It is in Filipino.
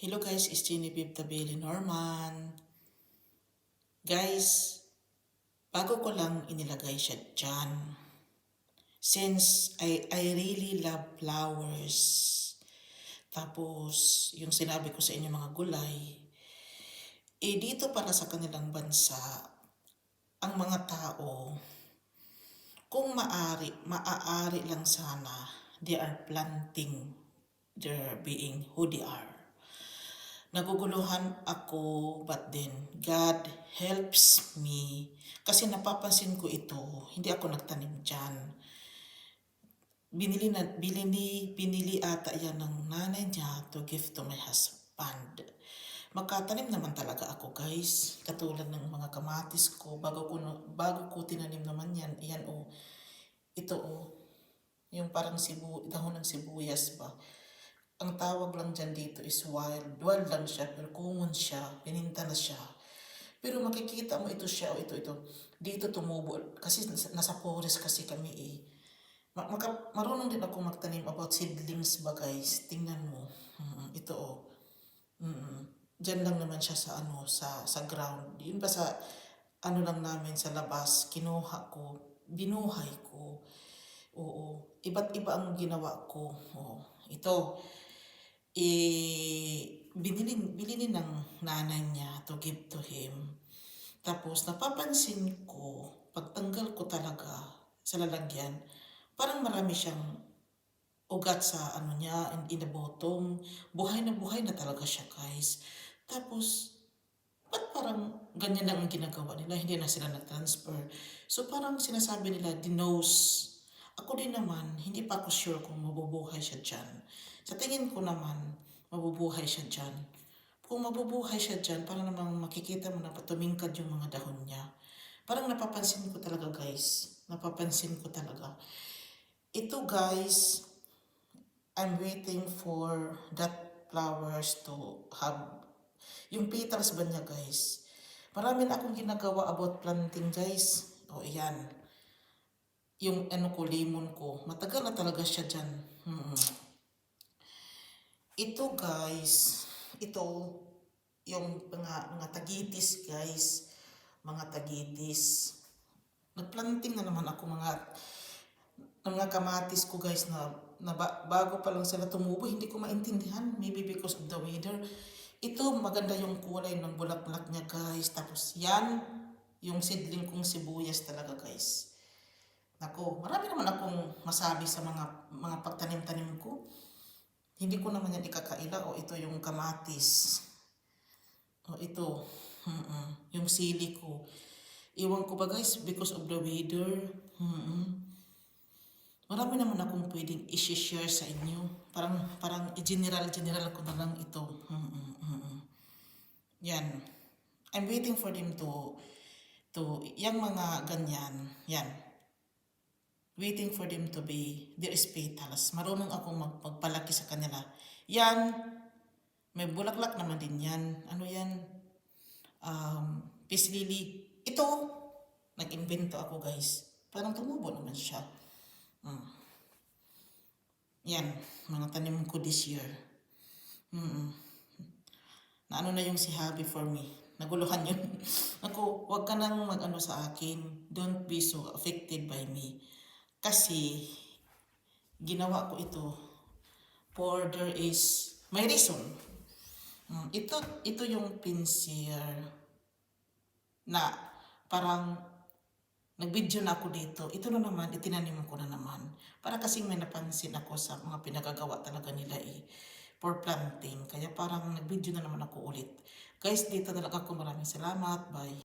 Hello guys, it's Bib Tabili Norman. Guys, bago ko lang inilagay siya dyan. Since I, I really love flowers. Tapos, yung sinabi ko sa inyo mga gulay, eh dito para sa kanilang bansa, ang mga tao, kung maari, maaari lang sana, they are planting their being who they are. Naguguluhan ako, but then God helps me. Kasi napapansin ko ito, hindi ako nagtanim dyan. Binili, na, binili, binili ata yan ng nanay niya to give to my husband. Magkatanim naman talaga ako guys. Katulad ng mga kamatis ko. Bago ko, bago ko tinanim naman yan. Yan o. Ito o. Yung parang sibu, dahon ng sibuyas ba. Ang tawag lang dyan dito is wild. Wild lang siya. Pero common siya. Pininta na siya. Pero makikita mo ito siya o ito, ito. Dito tumubo. Kasi nasa, forest kasi kami eh. Ma- maka, marunong din ako magtanim about seedlings ba guys. Tingnan mo. Mm, ito oh. Mm, Diyan lang naman siya sa ano, sa sa ground. Yun pa sa ano lang namin sa labas, kinuha ko, binuhay ko. Oo. Iba't iba ang ginawa ko. Oo. Ito, eh, binili, binili ng nanay niya to give to him. Tapos, napapansin ko, pagtanggal ko talaga sa lalagyan, parang marami siyang ugat sa ano niya, in, in the bottom. Buhay na buhay na talaga siya, guys. Tapos, ba't parang ganyan lang ang ginagawa nila? Hindi na sila nag-transfer. So, parang sinasabi nila, dinos. Ako din naman, hindi pa ako sure kung mabubuhay siya dyan. Sa tingin ko naman, mabubuhay siya dyan. Kung mabubuhay siya dyan, parang namang makikita mo na tumingkad yung mga dahon niya. Parang napapansin ko talaga, guys. Napapansin ko talaga. Ito, guys, I'm waiting for that flowers to have yung petals ba niya guys. Marami na akong ginagawa about planting guys. O iyan. Yung ano ko, ko. Matagal na talaga siya dyan. Mm. Ito guys. Ito. Yung mga, mga tagitis guys. Mga tagitis. Nagplanting na naman ako mga mga kamatis ko guys na, na ba- bago pa lang sila tumubo, hindi ko maintindihan. Maybe because of the weather. Ito, maganda yung kulay ng bulaklak niya guys. Tapos yan, yung seedling kong sibuyas talaga guys. Nako, marami naman akong masabi sa mga mga pagtanim-tanim ko. Hindi ko naman yan ikakaila o ito yung kamatis. O ito, mm yung sili ko. Iwan ko ba guys because of the weather. Mm-mm. Marami naman akong pwedeng i-share sa inyo. Parang, parang i-general-general ko na lang ito. Mm-mm, mm-mm. Yan. I'm waiting for them to, to, yung mga ganyan, yan. Waiting for them to be, there is petals. Marunong akong mag, magpalaki sa kanila. Yan, may bulaklak naman din yan. Ano yan? Um, peace lily. Ito, nag-invento ako guys. Parang tumubo naman siya. Mm. Yan, mga tanim ko this year. Mm na ano na yung si Happy for me. Naguluhan yun. Ako, wag ka nang mag-ano sa akin. Don't be so affected by me. Kasi, ginawa ko ito for there is, may reason. Mm, ito, ito yung pinsir na parang nag-video na ako dito. Ito na naman, itinanim ko na naman. Para kasing may napansin ako sa mga pinagagawa talaga nila eh for planting. Kaya parang nag-video na naman ako ulit. Guys, dito talaga ako maraming salamat. Bye.